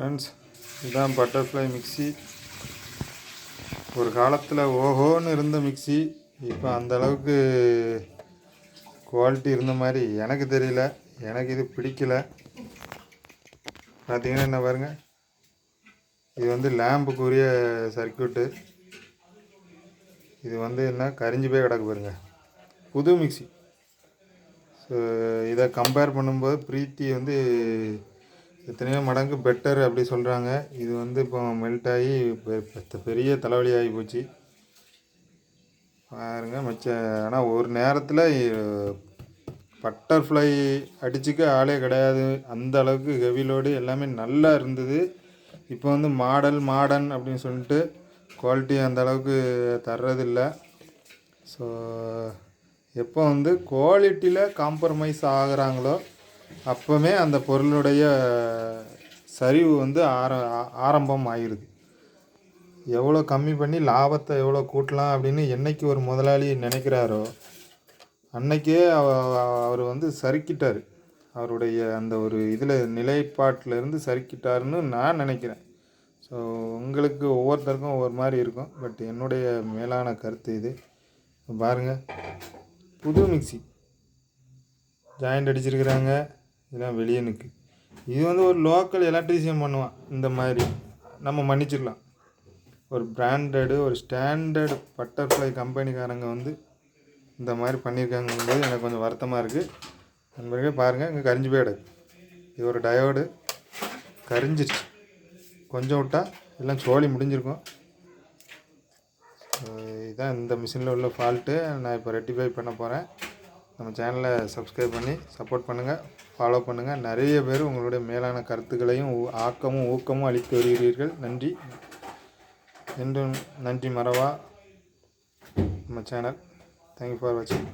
Friends இதுதான் butterfly mixie ஒரு காலத்தில் ஓஹோன்னு இருந்த மிக்ஸி இப்போ அந்த அளவுக்கு குவாலிட்டி இருந்த மாதிரி எனக்கு தெரியல. எனக்கு இது பிடிக்கல. பார்த்தீங்கன்னா என்ன பாருங்க? இது வந்து லேம்புக்குரிய சர்க்கியூட்டு இது வந்து என்ன? கரிஞ்சு போய் கிடக்கு பாருங்க. புது மிக்ஸி ஸோ இதை கம்பேர் பண்ணும்போது பிரீத்தி வந்து எத்தனையோ மடங்கு பெட்டர் அப்படி சொல்கிறாங்க இது வந்து இப்போ மெல்ட் ஆகி பெ- பெரிய தலைவலி ஆகி போச்சு. பாருங்க மிச்ச ஆனால் ஒரு நேரத்தில் பட்டர்ஃப்ளை அடிச்சுக்க ஆளே கிடையாது. அந்த அளவுக்கு ஹெவி லோடு எல்லாமே நல்லா இருந்தது. இப்போ வந்து மாடல் மாடர்ன் அப்படின்னு சொல்லிட்டு குவாலிட்டி அந்த அளவுக்கு தர்றதில்லை. ஸோ எப்போ வந்து குவாலிட்டியில் காம்ப்ரமைஸ் ஆகுறாங்களோ அப்போவே அந்த பொருளுடைய சரிவு வந்து ஆர ஆ- ஆரம்பம் ஆகிருது எவ்வளோ கம்மி பண்ணி லாபத்தை எவ்வளோ கூட்டலாம் அப்படின்னு என்றைக்கு ஒரு முதலாளி நினைக்கிறாரோ அன்னைக்கே அவர் வந்து சறுக்கிட்டார். அவருடைய அந்த ஒரு இதில் நிலைப்பாட்டில் இருந்து சறுக்கிட்டாருன்னு நான் நினைக்கிறேன். ஸோ உங்களுக்கு ஒவ்வொருத்தருக்கும் ஒவ்வொரு மாதிரி இருக்கும். பட் என்னுடைய மேலான கருத்து இது. பாருங்கள் புது மிக்ஸி ஜாயிண்ட் அடிச்சிருக்கிறாங்க. இதெல்லாம் வெளியே நிற்கு இது வந்து ஒரு லோக்கல் எலக்ட்ரீஷியன் பண்ணுவான். இந்த மாதிரி. நம்ம மன்னிச்சிடலாம் ஒரு பிராண்டடு ஒரு ஸ்டாண்டர்டு பட்டர்ஃப்ளை கம்பெனிக்காரங்க வந்து இந்த மாதிரி பண்ணியிருக்காங்கும்போது எனக்கு கொஞ்சம் வருத்தமாக இருக்குது நண்பர்களே பாருங்கள் இங்கே கரிஞ்சு போய் இது ஒரு டயோடு கரிஞ்சிருச்சு. கொஞ்சம் விட்டால் எல்லாம் சோழி முடிஞ்சிருக்கும். இதுதான் இந்த மிஷினில் உள்ள ஃபால்ட்டு நான் இப்போ ரெட்டிஃபை பண்ண போகிறேன் நம்ம சேனலை சப்ஸ்கிரைப் பண்ணி சப்போர்ட் பண்ணுங்கள் ஃபாலோ பண்ணுங்கள் நிறைய பேர் உங்களுடைய மேலான கருத்துக்களையும் ஊ- ஆக்கமும் ஊக்கமும் அளித்து வருகிறீர்கள். நன்றி. என்றும் நன்றி மறவா. நம்ம சேனல் தேங்க்யூ ஃபார் வாட்சிங்